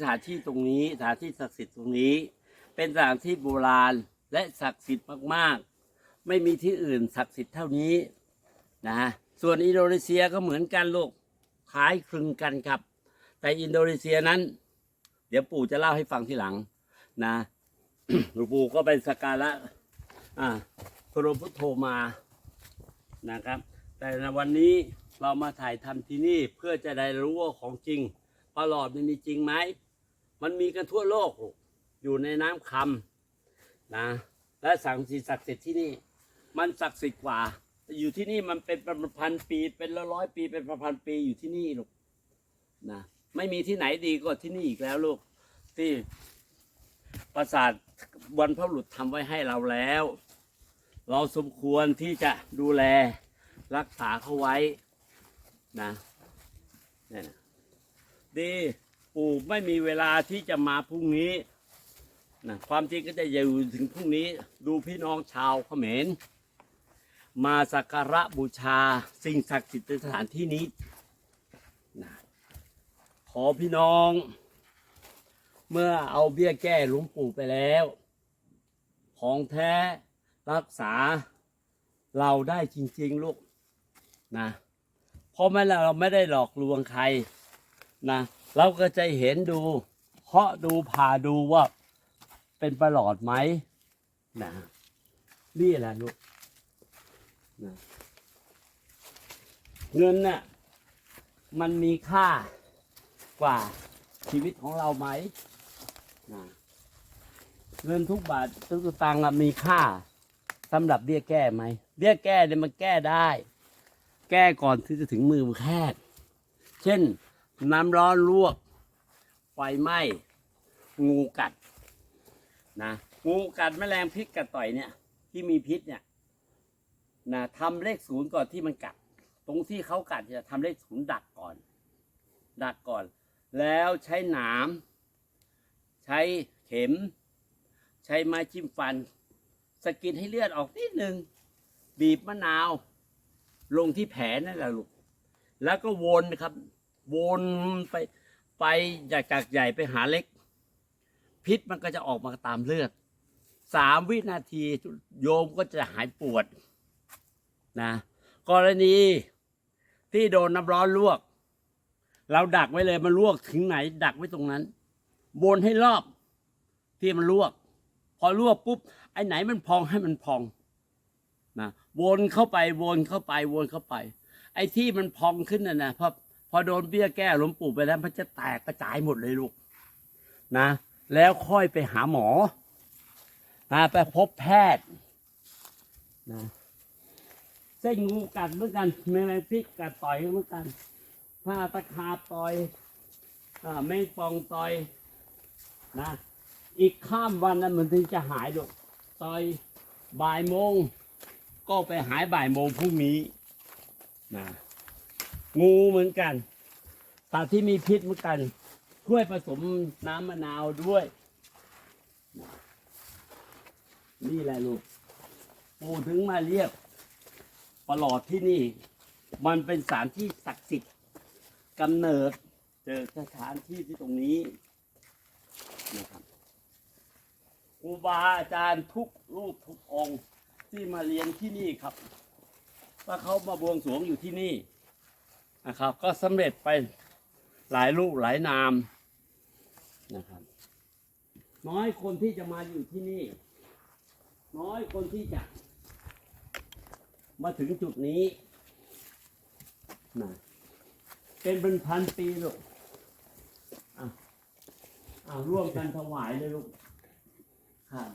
สถานที่ตรงนี้สถานที่ศักดิ์สิทธิ์ตรงนี้ เป็นสถานที่โบราณและศักดิ์สิทธิ์มากๆ ไม่มีที่อื่นศักดิ์สิทธิ์เท่านี้นะส่วนอินโดนีเซียก็เหมือนกันลูกคล้ายคลึงกันครับ แต่อินโดนีเซียนั้น เดี๋ยวปู่จะเล่าให้ฟังทีหลังนะหลวงปู่ก็ไปสักการะอ่าพระพุทโธมานะครับ แต่ในวันนี้เรามาถ่ายทำที่นี่เพื่อจะได้รู้ว่าของจริงปลาหลอดมันมีจริงไหม มันมีกันทั่วโลก อยู่ในน้ำคำนะและสังสีศักดิ์สิทธิ์ที่นี่ มันศักดิ์สิทธิ์กว่า อยู่ที่นี่มันเป็นประพันปีเป็นร้อยร้อยปีเป็นประพันปีอยู่ที่นี่ลูกนะไม่มีที่ไหนดีกว่าที่นี่อีกแล้วลูกที่ปราสาทวันพระบุรุษทำไว้ให้เราแล้ว เราสมควรที่จะดูแลรักษาเขาไว้นะเนี่ยนะดี ปู่ไม่มีเวลาที่จะมาพรุ่งนี้นะความจริงก็จะอยู่ถึงพรุ่งนี้ ดูพี่น้องชาวเขมรมาสักการะบูชาสิ่งศักดิ์สิทธิ์ในสถานที่นี้นะขอพี่น้อง เมื่อเอาเบี้ยแก้หลวงปู่ไปแล้ว ของแท้รักษาเราได้จริง ๆ ลูกนะเพราะไม่เราไม่ได้หลอกลวงใครนะ เราก็จะเห็นดูเคาะดูผ่าดูว่าเป็นประหลอดไหมนะนี่แหละลูกนะเงินน่ะมันมีค่ากว่าชีวิตของเราไหมนะเงินทุกบาททุกตางค์มีค่าสำหรับเบี้ยแก้ไหมเบี้ยแก้เนี่ยมันแก้ได้ แก้ก่อนที่จะถึงมือแพทย์เช่น น้ำร้อนลวก ไฟไหม้ งูกัด นะ งูกัดแมลงพิษกัดต่อยเนี่ย ที่มีพิษเนี่ย นะทำเลขศูนย์ก่อนที่มันกัด ตรงที่เขากัดจะทำเลขศูนย์ดักก่อน ดักก่อน แล้วใช้หนาม ใช้เข็ม ใช้ไม้จิ้มฟัน สกิดให้เลือดออกนิดนึง บีบมะนาว ลงที่แผลนั่นแหละลูก แล้วก็วนครับ วนไปไปจากจากใหญ่ไปหาเล็ก พิษมันก็จะออกมาตามเลือดสามวินาทีโยมก็จะหายปวดนะกรณีที่โดนน้ำร้อนลวก เราดักไว้เลยมันลวกถึงไหน ดักไว้ตรงนั้นวนให้รอบที่มันลวก พอลวกปุ๊บไอ้ไหนมันพองให้มันพองนะวนเข้าไปวนเข้าไปวนเข้าไป ไอ้ที่มันพองขึ้นน่ะนะพอ พอโดนเบี้ยแก้หลวงปู่ไปแล้วมันจะแตกกระจายหมดเลยลูกนะ แล้วค่อยไปหาหมอนะไปพบแพทย์นะเส้นงูกัดเหมือนกันแมลงพิษกัดต่อยเหมือนกันผ้าตะขาบต่อยอาแมงปองต่อยนะ อีกข้ามวันนั้นมันถึงจะหายลูกต่อยบ่ายโมง ก็ไปหายบ่ายโมงพรุ่งนี้นะ งูเหมือนกันสัตว์ที่มีพิษเหมือนกัน ช่วยผสมน้ำมะนาวด้วย นี่แหละลูกปู่ถึงมาเรียกประหลอดที่นี่ มันเป็นสถานที่ศักดิ์สิทธิ์กำเนิดเจอสถานที่ที่ตรงนี้นะครับครูบาอาจารย์ทุกรูปทุกองค์ที่มาเรียนที่นี่ครับ ว่าเขามาบวงสรวงอยู่ที่นี่ นะครับ ก็สำเร็จไปหลายรูปหลายนามนะครับ น้อยคนที่จะมาอยู่ที่นี่ น้อยคนที่จะ มาถึงจุดนี้นะเป็นเป็นพันปีลูกอะอะร่วมกันถวายเลยลูกครับ